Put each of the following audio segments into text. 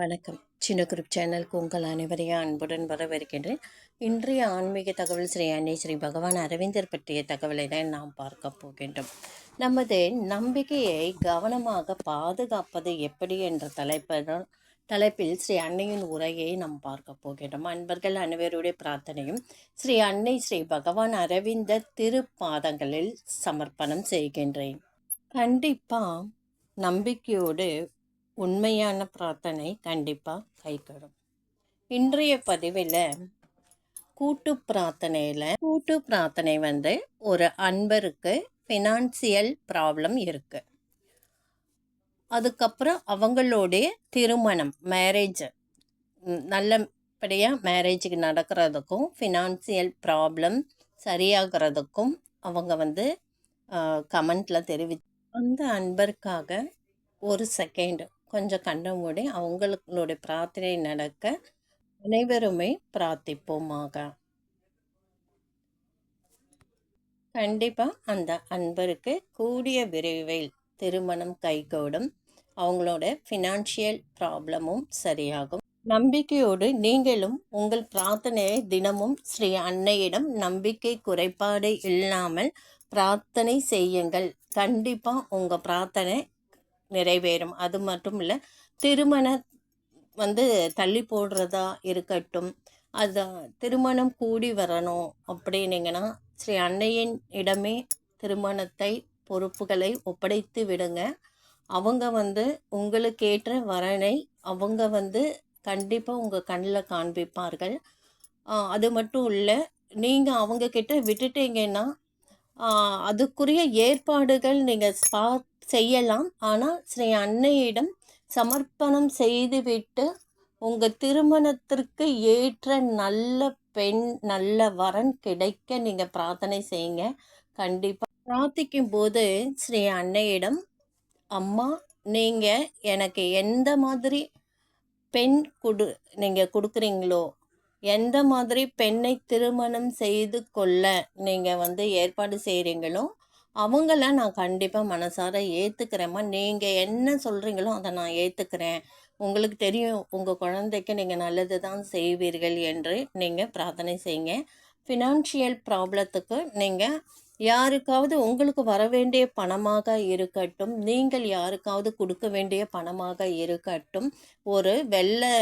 வணக்கம். சின்ன குரூப் சேனலுக்கு உங்கள் அனைவரையும் அன்புடன் வரவேற்கின்றேன். இன்றைய ஆன்மீக தகவல் ஸ்ரீ அன்னை ஸ்ரீ பகவான் அரவிந்தர் பற்றிய தகவலை தான் நாம் பார்க்க போகின்றோம். நமது நம்பிக்கையை கவனமாக பாதுகாப்பது எப்படி என்ற தலைப்புடன் தலைப்பில் ஸ்ரீ அன்னையின் உரையை நாம் பார்க்க போகின்றோம். அன்பர்கள் அனைவருடைய பிரார்த்தனையும் ஸ்ரீ அன்னை ஸ்ரீ பகவான் அரவிந்தர் திருப்பாதங்களில் சமர்ப்பணம் செய்கின்றேன். கண்டிப்பாக நம்பிக்கையோடு உண்மையான பிரார்த்தனை கண்டிப்பாக கைகடும் இன்றைய பதிவில் கூட்டு பிரார்த்தனையில் கூட்டு பிரார்த்தனை வந்து ஒரு அன்பருக்கு ஃபினான்சியல் ப்ராப்ளம் இருக்குது அதுக்கப்புறம் அவங்களுடைய திருமணம் மேரேஜ் நல்லபடியாக மேரேஜுக்கு நடக்கிறதுக்கும் ஃபினான்சியல் ப்ராப்ளம் சரியாகிறதுக்கும் அவங்க வந்து கமெண்ட்டில் தெரிவி அந்த அன்பருக்காக ஒரு செகண்ட் கொஞ்சம் கண்ணை மூடி அவங்களுடைய பிரார்த்தனை நடக்க அனைவருமே பிரார்த்திப்போமாக. கண்டிப்பாக அந்த அன்பருக்கு கூடிய விரைவில் திருமணம் கைகூடும். அவங்களோட ஃபினான்ஷியல் ப்ராப்ளமும் சரியாகும். நம்பிக்கையோடு நீங்களும் உங்கள் பிரார்த்தனையை தினமும் ஸ்ரீ அன்னையிடம் நம்பிக்கை குறைபாடு இல்லாமல் பிரார்த்தனை செய்யுங்கள். கண்டிப்பாக உங்கள் பிரார்த்தனை நிறைவேறும். அது மட்டும் இல்லை திருமண வந்து தள்ளி போடுறதா இருக்கட்டும் அது திருமணம் கூடி வரணும் அப்படின்னீங்கன்னா ஸ்ரீ அன்னையின் இடமே திருமணத்தை பொறுப்புகளை ஒப்படைத்து விடுங்க. அவங்க வந்து உங்களுக்கு ஏற்ற வரனை அவங்க வந்து கண்டிப்பாக உங்கள் கண்ணில் காண்பிப்பார்கள். அது மட்டும் இல்லை நீங்கள் அவங்கக்கிட்ட விட்டுட்டீங்கன்னா அதுக்குரிய ஏற்பாடுகள் நீங்கள் பார்த்து செய்யலாம். ஆனால் ஸ்ரீ அன்னையிடம் சமர்ப்பணம் செய்துவிட்டு உங்கள் திருமணத்திற்கு ஏற்ற நல்ல பெண் நல்ல வரன் கிடைக்க நீங்கள் பிரார்த்தனை செய்யுங்க. கண்டிப்பாக பிரார்த்திக்கும் போது ஸ்ரீ அன்னையிடம் அம்மா நீங்கள் எனக்கு எந்த மாதிரி பெண் கொடு நீங்கள் கொடுக்குறீங்களோ எந்த மாதிரி பெண்ணை திருமணம் செய்து கொள்ள நீங்கள் வந்து ஏற்பாடு செய்கிறீங்களோ அவங்கள நான் கண்டிப்பாக மனசார ஏற்றுக்கிறேம்மா நீங்கள் என்ன சொல்கிறீங்களோ அதை நான் ஏற்றுக்கிறேன் உங்களுக்கு தெரியும் உங்கள் குழந்தைக்கு நீங்கள் நல்லது தான் செய்வீர்கள் என்று நீங்கள் பிரார்த்தனை செய்யுங்க. ஃபினான்ஷியல் ப்ராப்ளத்துக்கு நீங்கள் யாருக்காவது உங்களுக்கு வர வேண்டிய பணமாக இருக்கட்டும் நீங்கள் யாருக்காவது கொடுக்க வேண்டிய பணமாக இருக்கட்டும் ஒரு வெள்ளை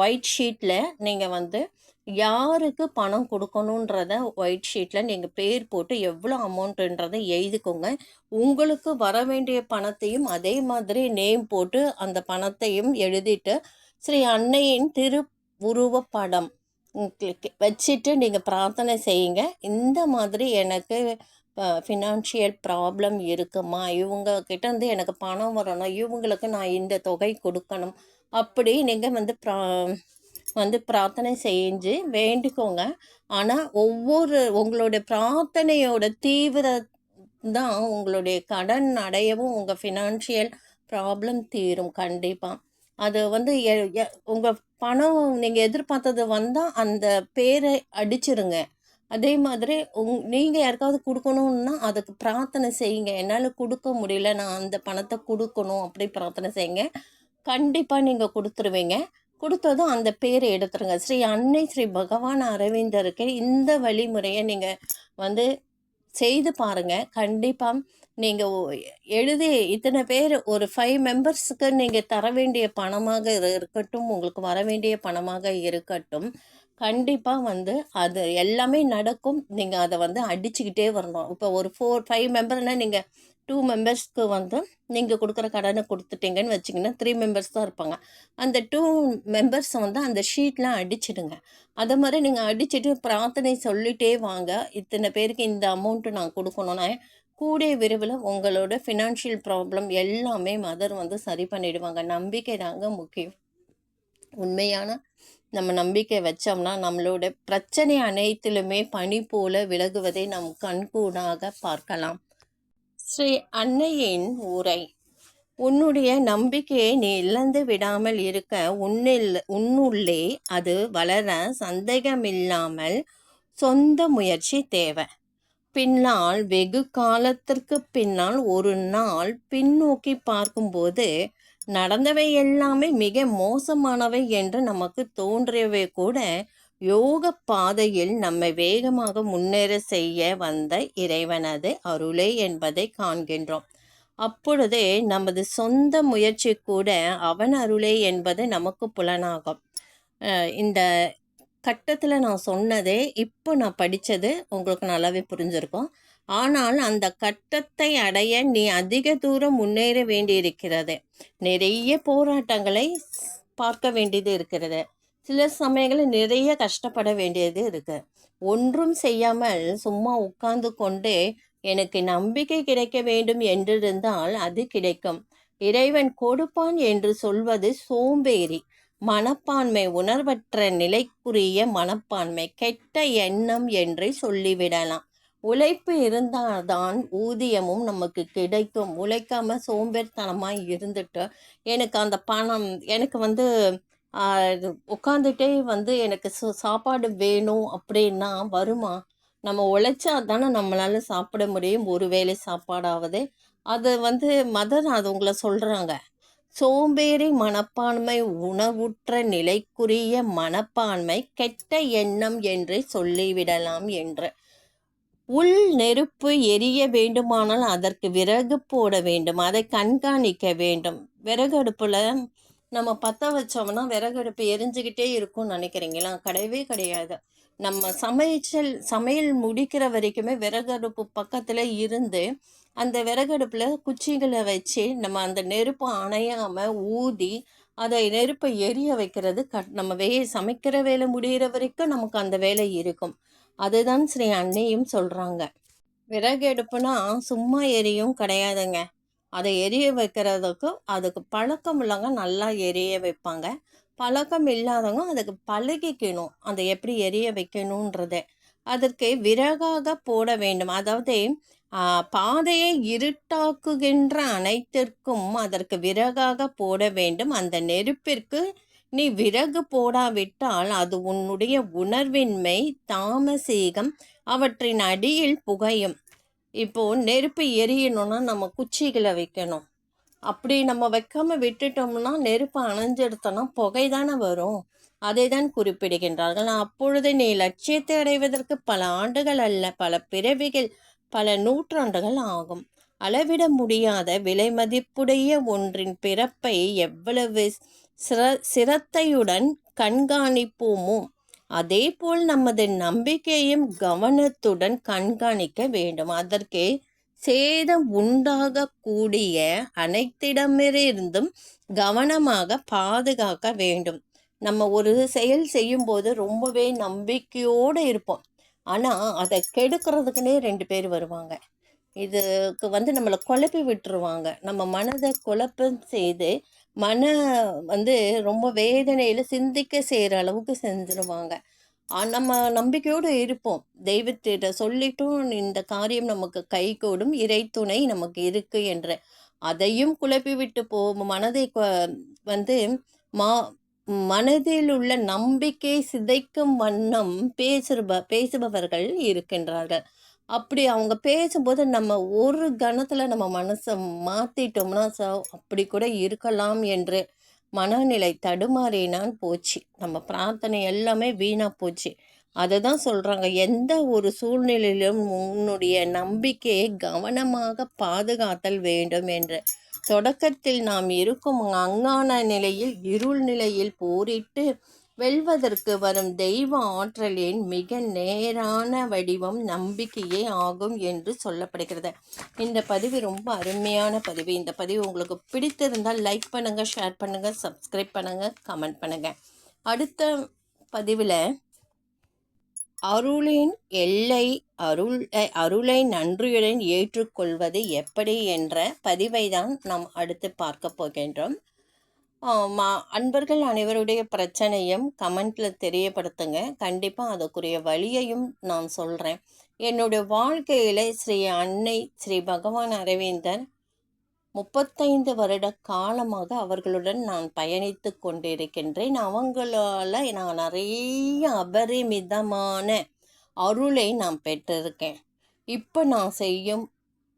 ஒயிட் ஷீட்டில் நீங்கள் வந்து யாருக்கு பணம் கொடுக்கணுன்றத ஒயிட் ஷீட்டில் நீங்கள் பேர் போட்டு எவ்வளோ அமௌண்ட்டுன்றதை எழுதிக்கோங்க. உங்களுக்கு வர வேண்டிய பணத்தையும் அதே மாதிரி நேம் போட்டு அந்த பணத்தையும் எழுதிட்டு ஸ்ரீ அன்னையின் திரு உருவ படம் வச்சுட்டு நீங்கள் பிரார்த்தனை செய்யுங்க. இந்த மாதிரி எனக்கு ஃபினான்ஷியல் ப்ராப்ளம் இருக்குமா? இவங்க கிட்டேருந்து எனக்கு பணம் வரணும். இவங்களுக்கு நான் இந்த தொகை கொடுக்கணும். அப்படி நீங்கள் வந்து ப்ரா வந்து பிரார்த்தனை செஞ்சு வேண்டிக்கோங்க. ஆனால் ஒவ்வொரு உங்களுடைய பிரார்த்தனையோட தீவிர தான் உங்களுடைய கடன் அடையவும் உங்கள் ஃபினான்ஷியல் ப்ராப்ளம் தீரும் கண்டிப்பாக அது வந்து உங்கள் பணம் நீங்கள் எதிர்பார்த்தது வந்தால் அந்த பேரை அடிச்சிருங்க. அதே மாதிரி உங் நீங்கள் யாருக்காவது கொடுக்கணுன்னா அதுக்கு பிரார்த்தனை செய்யுங்க. என்னால் கொடுக்க முடியல நான் அந்த பணத்தை கொடுக்கணும் அப்படி பிரார்த்தனை செய்யுங்க. கண்டிப்பாக நீங்கள் கொடுத்துருவீங்க. கொடுத்ததும் அந்த பேரை எடுத்துருங்க. ஸ்ரீ அன்னை ஸ்ரீ பகவான் அரவிந்தருக்கு இந்த வழிமுறையை நீங்கள் வந்து செய்து பாருங்கள் கண்டிப்பாக நீங்கள் எழுதி இத்தனை பேர் ஒரு ஃபைவ் மெம்பர்ஸுக்கு நீங்கள் தர வேண்டிய பணமாக இருக்கட்டும் உங்களுக்கு வர வேண்டிய பணமாக இருக்கட்டும் கண்டிப்பாக வந்து அது எல்லாமே நடக்கும். நீங்கள் அதை வந்து அடிச்சுக்கிட்டே வரணும். இப்போ ஒரு ஃபோர் ஃபைவ் மெம்பர்னால் நீங்கள் டூ மெம்பர்ஸ்க்கு வந்து நீங்கள் கொடுக்குற கடனை கொடுத்துட்டீங்கன்னு வச்சிங்கன்னா த்ரீ மெம்பர்ஸ் தான் இருப்பாங்க. அந்த டூ மெம்பர்ஸை வந்து அந்த ஷீட்லாம் அடிச்சிடுங்க. அதை மாதிரி நீங்கள் அடிச்சுட்டு பிரார்த்தனை சொல்லிகிட்டே வாங்க. இத்தனை பேருக்கு இந்த அமௌண்ட்டு நான் கொடுக்கணுன்னா கூடிய விரைவில் உங்களோட ஃபினான்ஷியல் ப்ராப்ளம் எல்லாமே மதர் வந்து சரி பண்ணிடுவாங்க. நம்பிக்கை தாங்க முக்கியம். உண்மையான நம்ம நம்பிக்கை வச்சோம்னா நம்மளோட பிரச்சனை அனைத்திலுமே பனி போல விலகுவதை நம் கண்கூடாக பார்க்கலாம். ஸ்ரீ அன்னையின் உரை. உன்னுடைய நம்பிக்கையை நீ இழந்து விடாமல் இருக்க உன்னில் உன்னுள்ளே அது வளர சந்தேகமில்லாமல் சொந்த முயற்சி தேவை. பின்னால் வெகு காலத்திற்கு பின்னால் ஒரு நாள் பின்னோக்கி பார்க்கும்போது நடந்தவை எல்லாமே மிக மோசமானவை என்று நமக்கு தோன்றியவை கூட யோக பாதையில் நம்மை வேகமாக முன்னேற செய்ய வந்த இறைவனது அருளே என்பதை காண்கின்றோம். அப்பொழுதே நமது சொந்த முயற்சி கூட அவன் அருளே என்பது நமக்கு புலனாகும். இந்த கட்டத்தில் நான் சொன்னதே இப்போ நான் படித்தது உங்களுக்கு நல்லாவே புரிஞ்சிருக்கும். ஆனால் அந்த கட்டத்தை அடைய நீ அதிக தூரம் முன்னேற வேண்டியிருக்கிறது. நிறைய போராட்டங்களை பார்க்க வேண்டியது இருக்கிறது. சில சமயங்களில் நிறைய கஷ்டப்பட வேண்டியது இருக்கு. ஒன்றும் செய்யாமல் சும்மா உட்கார்ந்து கொண்டே எனக்கு நம்பிக்கை கிடைக்க வேண்டும் என்றிருந்தால் அது கிடைக்கும். இறைவன் கொடுப்பான் என்று சொல்வது சோம்பேறி மனப்பான்மை உணர்வற்ற நிலைக்குரிய மனப்பான்மை கெட்ட எண்ணம் என்று சொல்லிவிடலாம். உழைப்பு இருந்தால்தான் ஊதியமும் நமக்கு கிடைக்கும். உழைக்காம சோம்பேறித்தனமாக இருந்துட்டு எனக்கு அந்த பணம் எனக்கு வந்து உட்காந்துட்டே வந்து எனக்கு சு சாப்பாடு வேணும் அப்படின்னா வருமா? நம்ம உழைச்சா தானே நம்மளால் சாப்பிட முடியும். ஒரு வேளை சாப்பாடாவது. அது வந்து மதர் அது உங்களை சொல்கிறாங்க சோம்பேறி மனப்பான்மை உணவுற்ற நிலைக்குரிய மனப்பான்மை கெட்ட எண்ணம் என்று சொல்லிவிடலாம் என்று. உள் நெருப்பு எரிய வேண்டுமானால் அதற்கு விறகு போட வேண்டும் அதை கண்காணிக்க வேண்டும். விறகு அடுப்பில் நம்ம பற்ற வச்சோம்னா விறகடுப்பு எரிஞ்சுக்கிட்டே இருக்கும்னு நினைக்கிறீங்களா? கிடையவே கிடையாது. நம்ம சமைச்சல் சமையல் முடிக்கிற வரைக்குமே விறகடுப்பு பக்கத்தில் இருந்து அந்த விறகடுப்பில் குச்சிகளை வச்சு நம்ம அந்த நெருப்பு அணையாமல் ஊதி அதை நெருப்பை எரிய வைக்கிறது க நம்ம வே சமைக்கிற வேலை முடிகிற வரைக்கும் நமக்கு அந்த வேலை இருக்கும். அதுதான் ஸ்ரீ அன்னையும் சொல்கிறாங்க விறகு எடுப்புனா சும்மா எரியும் கிடையாதுங்க. அதை எரிய வைக்கிறதுக்கு அதுக்கு பழக்கம் உள்ளவங்க நல்லா எரிய வைப்பாங்க. பழக்கம் இல்லாதவங்க அதுக்கு பழகிக்கணும். அதை எப்படி எரிய வைக்கணுன்றத. அதற்கு விறகாக போட வேண்டும். அதாவது பாதையை இருட்டாக்குகின்ற அனைத்திற்கும் அதற்கு விறகாக போட வேண்டும். அந்த நெருப்பிற்கு நீ விறகு போடாவிட்டால் அது உன்னுடைய உணர்வின்மை தாமசீகம் அவற்றின் அடியில் புகையும். இப்போது நெருப்பு எரியணும்னா நம்ம குச்சிகளை வைக்கணும். அப்படி நம்ம வைக்காம விட்டுட்டோம்னா நெருப்பு அணைஞ்செடுத்தோம்னா புகை தானே வரும். அதை தான் குறிப்பிடுகின்றார்கள். அப்பொழுது நீ லட்சியத்தை அடைவதற்கு பல ஆண்டுகள் அல்ல பல பிறவிகள் பல நூற்றாண்டுகள் ஆகும். அளவிட முடியாத விலை மதிப்புடைய ஒன்றின் பிறப்பை எவ்வளவு சிர சிரத்தையுடன் கண்காணிப்போமோ? அதேபோல் நமது நம்பிக்கையும் கவனத்துடன் கண்காணிக்க வேண்டும். அதற்கே சேதம் உண்டாகக்கூடிய அனைத்திடமிருந்தும் கவனமாக பாதுகாக்க வேண்டும். நம்ம ஒரு செயல் செய்யும்போது ரொம்பவே நம்பிக்கையோடு இருப்போம். ஆனால் அதை கெடுக்கிறதுக்குனே ரெண்டு பேர் வருவாங்க. இதுக்கு வந்து நம்மளை குழப்பி விட்டுருவாங்க. நம்ம மனதை குழப்பம் செய்து மன வந்து ரொம்ப வேதனையில் சிந்திக்க செய்கிற அளவுக்கு செஞ்சுருவாங்க. நம்ம நம்பிக்கையோடு இருப்போம். தெய்வத்திட்ட சொல்லிட்டும் இந்த காரியம் நமக்கு கைகூடும். இறைத்துணை நமக்கு இருக்கு என்று. அதையும் குழப்பி விட்டு போ மனதை வந்து மா மனதில் உள்ள நம்பிக்கை சிதைக்கும் வண்ணம் பேசுப பேசுபவர்கள் இருக்கின்றார்கள். அப்படி அவங்க பேசும்போது நம்ம ஒரு கணத்தில் நம்ம மனசை மாற்றிட்டோம்னா சோ அப்படி கூட இருக்கலாம் என்று மனநிலை தடுமாறினான் போச்சு. நம்ம பிரார்த்தனை எல்லாமே வீணாக போச்சு. அதை தான் சொல்கிறாங்க எந்த ஒரு சூழ்நிலையிலும் உன்னுடைய நம்பிக்கையை கவனமாக பாதுகாத்தல் வேண்டும் என்று. தொடக்கத்தில் நாம் இருக்கும் அங்கான நிலையில் இருள் நிலையில் போரிட்டு வெல்வதற்கு வரும் தெய்வ ஆற்றலின் மிக நேரான வடிவம் நம்பிக்கையே ஆகும் என்று சொல்லப்படுகிறது. இந்த பதிவு ரொம்ப அருமையான பதிவு. இந்த பதிவு உங்களுக்கு பிடித்திருந்தால் லைக் பண்ணுங்கள் ஷேர் பண்ணுங்கள் சப்ஸ்கிரைப் பண்ணுங்கள் கமெண்ட் பண்ணுங்கள் அடுத்த பதிவில் அருளின் எல்லை அருள் அருளை நன்றியுடன் ஏற்றுக்கொள்வது எப்படி என்ற பதிவை தான் நாம் அடுத்து பார்க்க போகின்றோம். மா அன்பர்கள் அனைவருடைய பிரச்சனையும் கமெண்ட்டில் தெரியப்படுத்துங்க. கண்டிப்பாக அதுக்குரிய வழியையும் நான் சொல்கிறேன் என்னுடைய வாழ்க்கையில் ஸ்ரீ அன்னை ஸ்ரீ பகவான் அரவிந்தர் முப்பத்தைந்து வருட காலமாக அவர்களுடன் நான் பயணித்து கொண்டிருக்கின்றேன். அவங்களால் நான் நிறைய அபரிமிதமான அருளை நான் பெற்றிருக்கேன். இப்போ நான் செய்யும்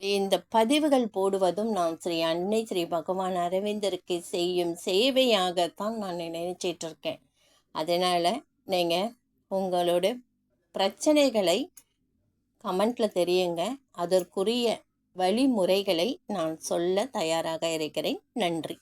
இந்த பதிவுகள் போடுவதும் நான் ஸ்ரீ அன்னை ஸ்ரீ பகவான் அரவிந்தருக்கு செய்யும் சேவையாகத்தான் நான் நினைச்சிட்டு இருக்கேன் அதனால் நீங்கள் உங்களோட பிரச்சனைகளை கமெண்ட்டில் தெரியுங்க. அதற்குரிய வழிமுறைகளை நான் சொல்ல தயாராக இருக்கிறேன். நன்றி.